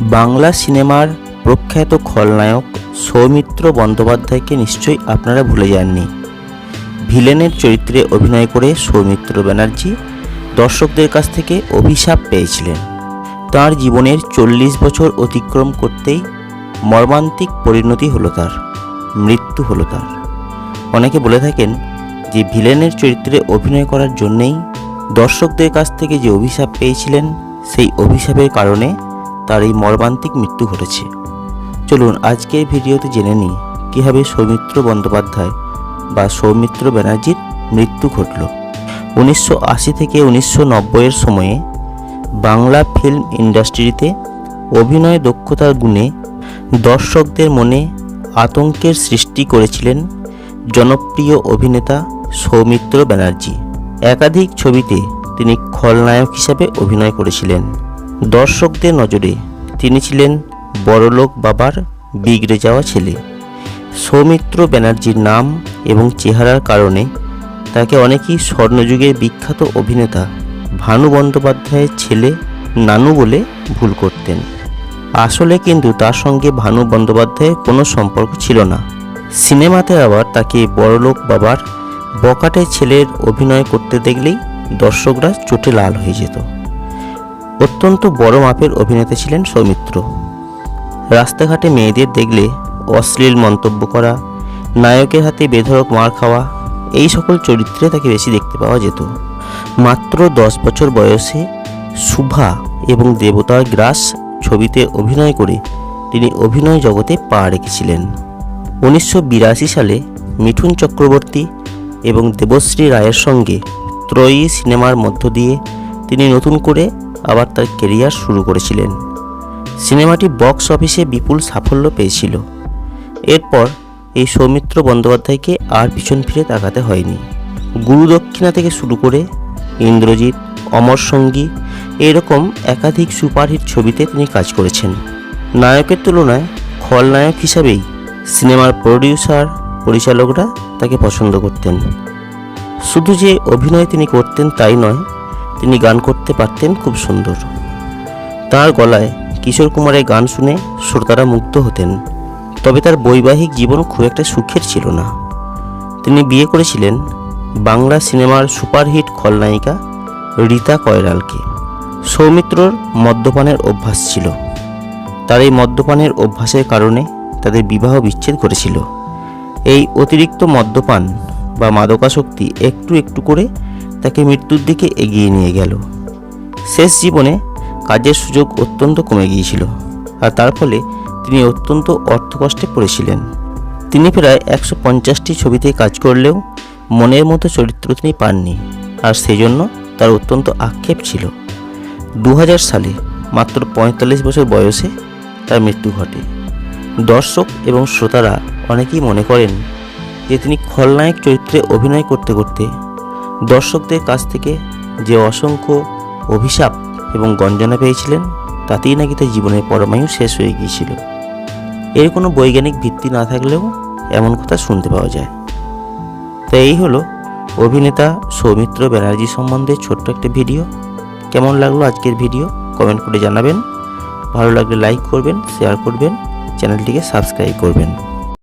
বাংলা সিনেমার প্রখ্যাত খলনায়ক সৌমিত্র বন্দ্যোপাধ্যায়কে নিশ্চয়ই আপনারা ভুলে যাননি। ভিলেনের চরিত্রে অভিনয় করে সৌমিত্র ব্যানার্জি দর্শকদের কাছ থেকে অভিশাপ পেয়েছিলেন। তার জীবনের চল্লিশ বছর অতিক্রম করতেই মর্মান্তিক পরিণতি হলো তার, মৃত্যু হলো তার। অনেকে বলে থাকেন যে ভিলেনের চরিত্রে অভিনয় করার জন্যেই দর্শকদের কাছ থেকে যে অভিশাপ পেয়েছিলেন, সেই অভিশাপের কারণে তার এই মর্মান্তিক মৃত্যু ঘটেছে। চলুন আজকের ভিডিওতে জেনে নিই, কীভাবে সৌমিত্র বন্দ্যোপাধ্যায় বা সৌমিত্র ব্যানার্জির মৃত্যু ঘটল। উনিশশো আশি থেকে উনিশশো নব্বইয়ের সময়ে বাংলা ফিল্ম ইন্ডাস্ট্রিতে অভিনয় দক্ষতার গুণে দর্শকদের মনে আতঙ্কের সৃষ্টি করেছিলেন জনপ্রিয় অভিনেতা সৌমিত্র ব্যানার্জি। একাধিক ছবিতে তিনি খলনায়ক হিসাবে অভিনয় করেছিলেন। দর্শকদের নজরে তিনি ছিলেন বড়লোক বাবার বিগড়ে যাওয়া ছেলে। সৌমিত্র ব্যানার্জির নাম এবং চেহারার কারণে তাকে অনেকেই স্বর্ণযুগের বিখ্যাত অভিনেতা ভানু বন্দ্যোপাধ্যায়ের ছেলে নানু বলে ভুল করতেন। আসলে কিন্তু তার সঙ্গে ভানু বন্দ্যোপাধ্যায়ের কোনো সম্পর্ক ছিল না। সিনেমাতে আবার তাকে বড়লোক বাবার বকাটে ছেলের অভিনয় করতে দেখলেই দর্শকরা চোটে লাল হয়ে যেত। অত্যন্ত বড় মাপের অভিনেতা ছিলেন সৌমিত্র। রাস্তাঘাটে মেয়েদের দেখলে অশ্লীল মন্তব্য করা, নায়কের হাতে বেধড়ক মার খাওয়া, এই সকল চরিত্রে তাকে বেশি দেখতে পাওয়া যেত। মাত্র দশ বছর বয়সে শুভা এবং দেবতার গ্রাস ছবিতে অভিনয় করে তিনি অভিনয় জগতে পা রেখেছিলেন। উনিশশো বিরাশি সালে মিঠুন চক্রবর্তী এবং দেবশ্রী রায়ের সঙ্গে ত্রয়ী সিনেমার মধ্য দিয়ে তিনি নতুন করে আবার তার কেরিয়ার শুরু করেছিলেন। সিনেমাটি বক্স অফিসে বিপুল সাফল্য পেয়েছিল। এরপর এই সৌমিত্র বন্দ্যোপাধ্যায়কে আর পিছন ফিরে তাকাতে হয়নি। গুরু দক্ষিণা থেকে শুরু করে ইন্দ্রজিৎ, অমর সঙ্গী এরকম একাধিক সুপারহিট ছবিতে তিনি কাজ করেছেন। নায়কের তুলনায় খলনায়ক হিসাবেই সিনেমার প্রডিউসার, পরিচালকরা তাকে পছন্দ করতেন। শুধু যে অভিনয় তিনি করতেন তাই নয় তিনি গান করতে পারতেন খুব সুন্দর। তার গলায় কিশোর কুমারের গান শুনে শ্রোতারা মুগ্ধ হতেন। তবে তার বৈবাহিক জীবন খুব একটা সুখের ছিল না। তিনি বিয়ে করেছিলেন বাংলা সিনেমার সুপারহিট খলনায়িকা রীতা কয়রালকে। সৌমিত্রর মদ্যপানের অভ্যাস ছিল। তার এই মদ্যপানের অভ্যাসের কারণে তাদের বিবাহ বিচ্ছেদ করেছিল। এই অতিরিক্ত মদ্যপান বা মাদকাসক্তি একটু একটু করে তাকে মৃত্যুর দিকে এগিয়ে নিয়ে গেল। শেষ জীবনে কাজের সুযোগ অত্যন্ত কমে গিয়েছিল আর তার ফলে তিনি অত্যন্ত অর্থকষ্টে পড়েছিলেন। তিনি প্রায় একশো পঞ্চাশটি ছবিতে কাজ করলেও মনের মতো চরিত্র তিনি পাননি আর সেই জন্য তার অত্যন্ত আক্ষেপ ছিল। দু হাজার সালে মাত্র পঁয়তাল্লিশ বছর বয়সে তার মৃত্যু ঘটে। দর্শক এবং শ্রোতারা অনেকেই মনে করেন যে তিনি খলনায়ক চরিত্রে অভিনয় করতে করতে দর্শকদের কাছ থেকে যে অসংখ্য অভিশাপ এবং গঞ্জনা পেয়েছিলেন, তাতেই নাকি তার জীবনের পরমায়ু শেষ হয়ে গিয়েছিল। এর কোনো বৈজ্ঞানিক ভিত্তি না থাকলেও এমন কথা শুনতে পাওয়া যায়। তো এই হলো অভিনেতা সৌমিত্র ব্যানার্জি সম্বন্ধে ছোট্ট একটা ভিডিও। কেমন লাগল আজকের ভিডিও? কমেন্ট করে জানাবেন। ভালো লাগলে লাইক করবেন শেয়ার করবেন, চ্যানেলটিকে সাবস্ক্রাইব করবেন।